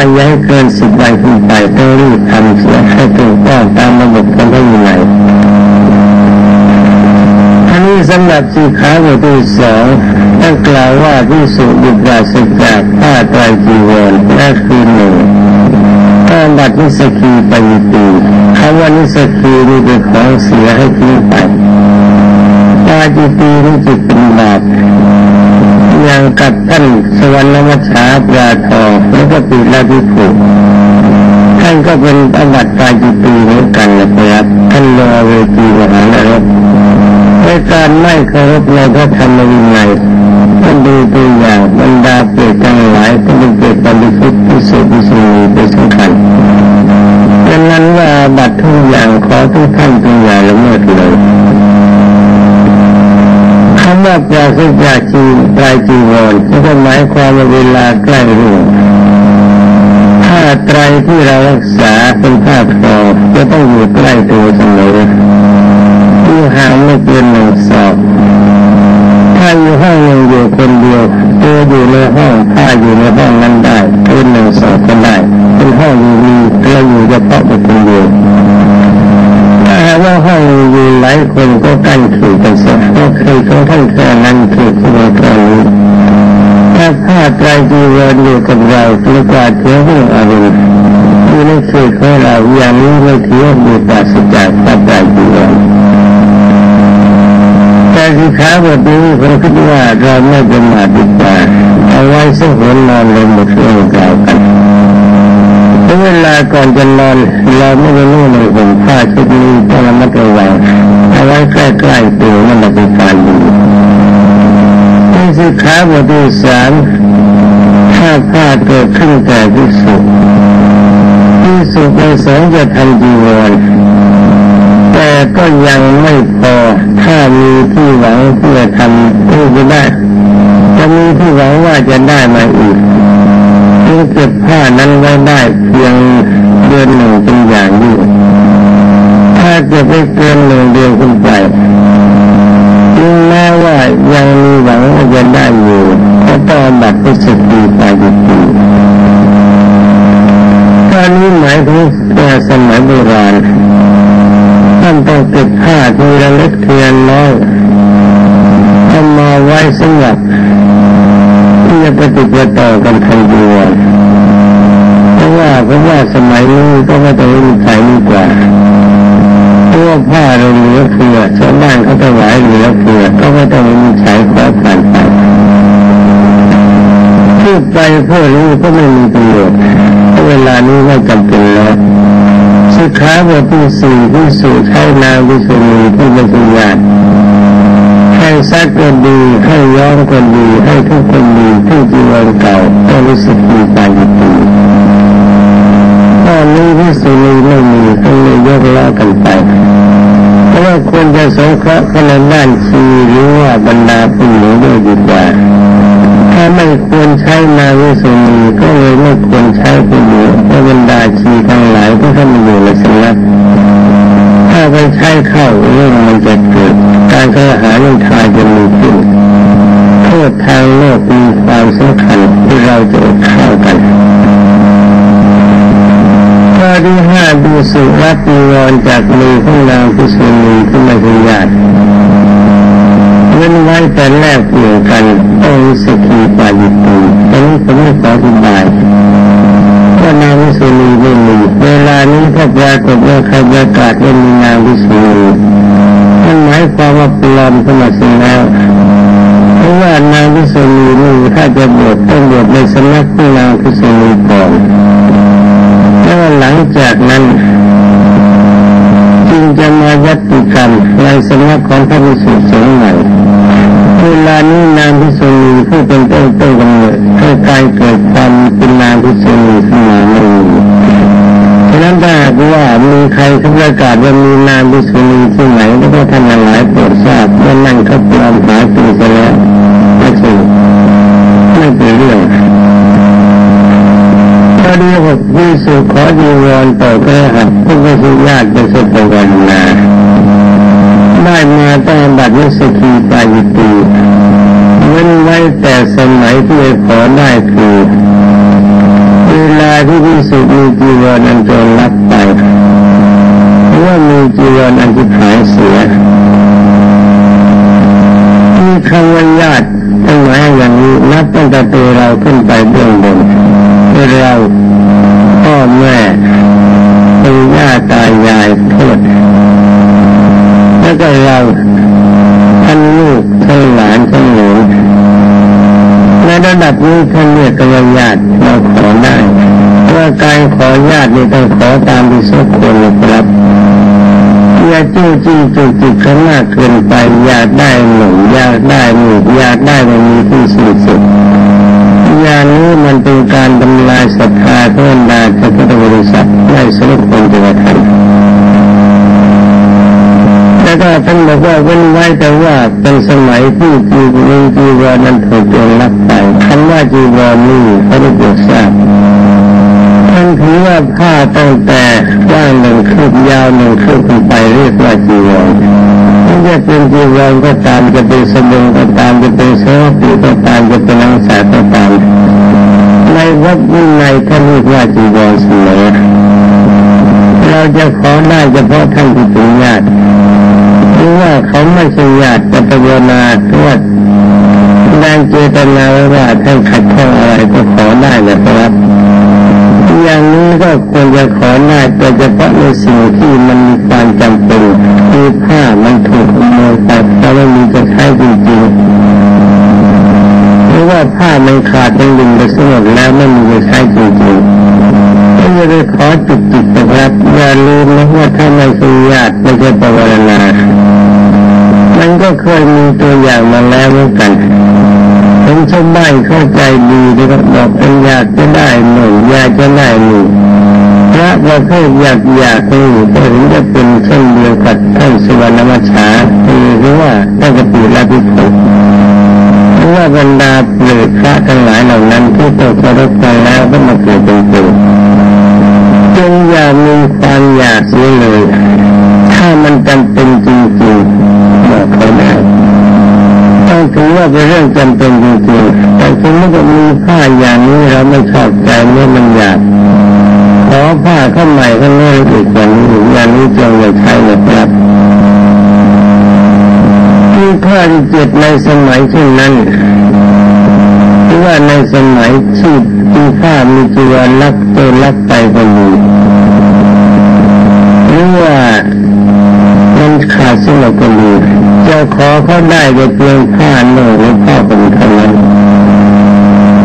ถ้าย้ายเกินสิบวันขึ้นไปต้องรีบทำเสียให้ถูกต้องตามระบบของพระวินัยอันนี้สำหรับสีขาบทที่สองท่านกล่าวว่าที่สุบิดาสจากผ้าไตรจีวรนั่นคือหนึ่งถ้าบัตรนิสกีไปตีคำว่านิสกีนี่เป็นของเสียให้ทิ้งไปปาจิตีนี่จิตเป็นบาป อย่างกับท่านสวรรค์มัชชาปราทองแล้วก็ปีละพิภูท่านก็เป็นอวัตปาจิตีเหมือนกันนะครับท่านรอเวทีมหานรกในการไม่เคารพในพระธรรมวินัยท่านดูตัวอย่างบรรดาเปรตทั้งหลายที่เป็นเปรตบริสุทธิ์ที่สุดที่สุดเป็นสำคัญดังนั้นว่าบัตรทุกอย่างขอทุกท่านทุกอย่างละเมิดเลยคำว่าปราศจากจีปลายจีวรก็หมายความว่าเวลาใกล้รุ่งผ้าไตรที่เรารักษาเป็นผ้าครองจะต้องอยู่ใกล้ตัวเสมออยู่ห่างไม่เกินหนึ่งศอกถ้าอยู่ห้องหนึ่งอยู่คนเดียวตัวอยู่ในห้องผ้าอยู่ในห้องนั้นได้เกินหนึ่งศอกก็ได้ เป็นห้องอยู่มีเราอยู่เฉพาะเป็นคนเดียวถ้าว่าห้องอยู่หลายคนก็กั้นขีดกันเสียก็เคย ของท่านแค่นั้นขีดที่เราแค่นี้ถ้าผ้าไตรจีวรอยู่กับเราจนกว่าเที่ยงอารมณ์อยู่ในเขตของเราอย่างนี้ไม่ถือว่ามีปราศจากผ้าไตรจีวรแต่สิขาบทนี้ผมคิดว่าเราไม่ประมาทดีกว่าเอาไว้สักหัวนอนเลยหมดเรื่องราวกันถึงเวลาก่อนจะนอนเราไม่ได้นุ่งในห่มผ้าชุดนี้ต้องระมัดระวัง ไว้ใกล้ๆตัวมันเป็นการดีที่สิขาบทที่สามถ้าพลาดเกิดขึ้นแต่ที่สุดที่สุดในสงจะทำจีวรแต่ก็ยังไม่พอถ้ามีที่หวังเพื่อทำที่จะได้ จะมีที่หวังว่าจะได้มาอีกจึงเก็บผ้านั้นไว้ได้เพียงเดือนหนึ่งเป็นอย่างยิ่งถ้าเก็บไปเกินหนึ่งเดือนขึ้นไปจึงแม้ว่ายังมีหวังว่าจะได้อยู่ก็ต้องบัตรพิสุทธิ์ไปดีตอนนี้หมายถึง แต่สมัยโบราณท่านต้องเก็บผ้าทีละเล็กทีละน้อยทำมาไว้สำหรับที่จะปฏิบัติต่อกันทันทีวันเพราะว่าเพราะว่าสมัยนี้ก็ไม่ต้องมีใช้ดีกว่าเพราะว่าผ้าเราเหลือเฟือชาวบ้านเขาถวายเหลือเฟือก็ไม่ต้องมีใช้ขอผ่านไปพูดไปเพื่อรู้ก็ไม่มีประโยชน์ เวลานี้ไม่จำเป็นแล้วสิกขาบทที่สี่ที่สู่ใช้นางวิสุณีที่เป็นสัญาณให้ซักก็ดีให้ย้อมก็ดีให้ทุกคนดีทุกจีวรเก่าต้องรู้สึกดีใจดีตอนนี้วิสุณีไม่มีต้องเลยยกเลิกกันไปเพราะว่าควรจะสงเคราะห์คนในด้านชีหรือว่าบรรดาผู้หญิงด้วยดีกว่า ถ้าไม่ควรใช้นาวิสุณีก็เลยไม่ควรใช้ผู้หญิงเพราะบรรดาชีทั้งหลายที่ท่านอยู่ในสำนักถ้าไปใช้เข้าเรื่องมันจะเกิด การกระหาเรื่องทายจะมีขึ้นโทษทางโลกมีความสำคัญที่เราจะอดข้ากันข้อที่ห้าดูสุรับมีวรจากมือของนางพิสุณีที่ไม่เป็นญาติ เว้นไว้แต่แรกเปลี่ยนกันตองสกีปายิตูตรงนี้ผมไม่ขออธิบายว่านางวิสุณีไม่มีเวลานี้ถ้าปรากฏว่าใครประกาศว่ามีนางวิสุณีนั่นหมายความว่าปลอมเข้ามาเสียแล้วเพราะว่านางวิสุณีนี่ถ้าจะบวชต้องบวชในสำนักที่นางวิสุณีก่อนแล้วหลังจากนั้น จึงจะมายัตติกรรม ในสำนักของพระภิกษุสงฆ์ใหม่เวลานี้นางพิสุณีผู้เป็นต้นต้นกำเนิดให้การเกิดความเป็นนางพิสุณีขึ้นมาไม่มีฉะนั้นถ้าหากว่ามีใครเขาประกาศว่ามีนางพิสุณีที่ไหนแล้วก็ท่านหลายโปรดทราบว่านั่นเขาปลอมหายตัวไปแล้วไม่ใช่ไม่เป็นเรื่องข้อที่หกพิสุขอจีวรต่อพระหัตถ์ผู้ไม่ใช่ญาติเป็นสุภวันนา ได้มาตั้งบัตรนิสกีปายิตีเว้นไว้แต่สมัยที่ขอได้คือเวลาที่ที่สุดมีจีวรอันโจรลักไปหรือว่ามีจีวรอันที่หายเสียมีคำว่าญาติทั้งหมายอย่างนี้นับตั้งแต่ตัวเราขึ้นไปเบื้องบนเราพ่อแม่ปู่ย่าตายายทวด ก็เราท่านลูกท่านหลานท่านหลนในระดับนี้ท่านเรียกกันว่าญาติเราขอได้ว่าการขอญาตินี่ต้องขอตามที่สมควรนะครับอย่าจี้จี้จุกจิกข้างหน้าเกินไปอยากได้หนุ่มอยากได้หนุ่มอยากได้มันมีที่สิ้นสุดอย่างนี้มันเป็นการทำลายศรัทธาเพื่อนดาจะพุทธบริษัทไม่สมควรจะกระทำแล้วก็ท่ากว่าเว้นไว้แต่ว่าเป็นสมัยที่จีวรจีวรนั้นถูกโจรลักไปคำว่าจีวรนี่เขาได้เกิดทราบท่านถือว่าผ้าตั้งแต่กว้างหนึ่งคืบยาวหนึ่งคืบขึ้นไปเรียกว่าจีวรไม่จะเป็นจีวรก็ตามจะเป็นสบงก็ตามจะเป็นเสื้อปีก็ตามจะเป็นนังสาก็ตามในวัดวินัยท่านเรียกว่าจีวรเสมอเราจะขอได้เฉพาะท่านที่เป็นญาติหรือ ว่าเขาไม่ใช่ญาติจะภาวนาทวดแสดงเจตนาว่าท่านขัดข้องอะไรก็ขอได้นะครับอย่างนี้ก็ควรจะขอได้โดยเฉพาะในสิ่งที่มันมีความจำเป็นคือผ้ามันถูกขโมยไปเพราไม่มีจะใช้จริงๆหรือว่าผ้ามันขาดมันดึงไปสมดแล้วไม่มีจะใช้จริงๆก็จะไปขอจุดจิตนะครับอย่าลืมนะว่าถ้าไม่สุญาตไม่ใช่ปวารณา มันก็เคยมีตัวอย่างมาแล้วเหมือนกันผมชาวบ้านเข้าใจดีนะครับบอกเป็นอยากจะได้หนึ่งอยากจะได้หนึ่งพระประเภทอยากอยากนี่ก็ถึงจะเป็นเช่นเดียวกับท่านสุวรรณมัชชาหรือว่าท่านกปิลาภิภพหรือว่าบรรดาเปลือกพระทั้งหลายเหล่านั้นที่ตกเคารพกันแล้วก็มาเกิดเป็นตัวจงอย่ามีความอยากเสียเลย ถ้ามันจำเป็นจริงๆบอกเขาได้ต้องถือว่า เป็นเรื่องจำเป็นจริงๆแต่ถึงแม้จะมีผ้าอย่างนี้เราไม่ชอบใจเมื่อมันอยากขอผ้าเข้าใหม่ข้างหน้าอีกอย่างนี้อย่างนี้จงอย่าใช้นะครับมีผ้าที่เจ็ดในสมัยเช่นนั้นหรือว่าในสมัยที่มีผ้ามีจีวรลักเจอลักไปก็มีหรือว่ามันขาดสิ่งก็มี จะขอเขาได้จะเพียงผ้าหนึ่งหรือผ้าเป็นเท่านั้น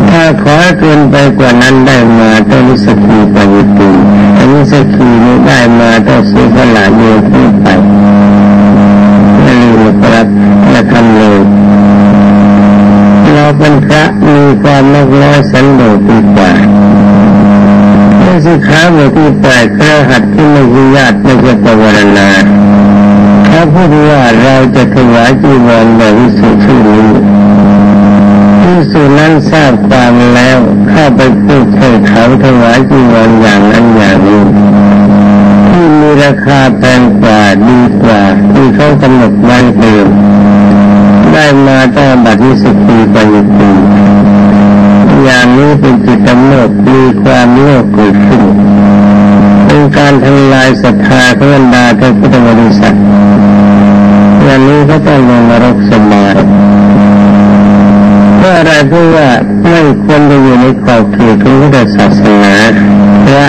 ถ้าขอเกินไปกว่านั้นได้มาต้องนิสกีปยุติอันนี้สกีนี้ได้มาต้องซื้อขลาเดียวขึ้นไปไม่ลืมนะครับอย่าทำเลยเราเป็นพระมีความมากน้อยสันโดษดีกว่าในสิขาบทที่แปดเครือหัดที่ไม่ยุญาตไม่ใช่ปวารณา ถ้าพูดว่าเราจะถวายจีวรแบบวิสุทธินี้ที่สุนั้นทราบความแล้วเข้าไปพูดให้เขาถวายจีวรอย่างนั้นอย่างนี้ที่มีราคาแพงกว่าดีกว่าที่เขากำหนดไว้เดิมได้มาตั้งบัดนี้สิบปีไปอีกปีอย่างนี้เป็นจิตกำเนิดมีความโลภเกิดขึ้น การทำลายศรัทธาของบรรดาท่านพุทธบริษัทอย่างนี้ก็ต้องลงนรกสมารเพราะอะไรเพราะว่าไม่ควรจะอยู่ในขอบเขตของพุทธศาสนาและ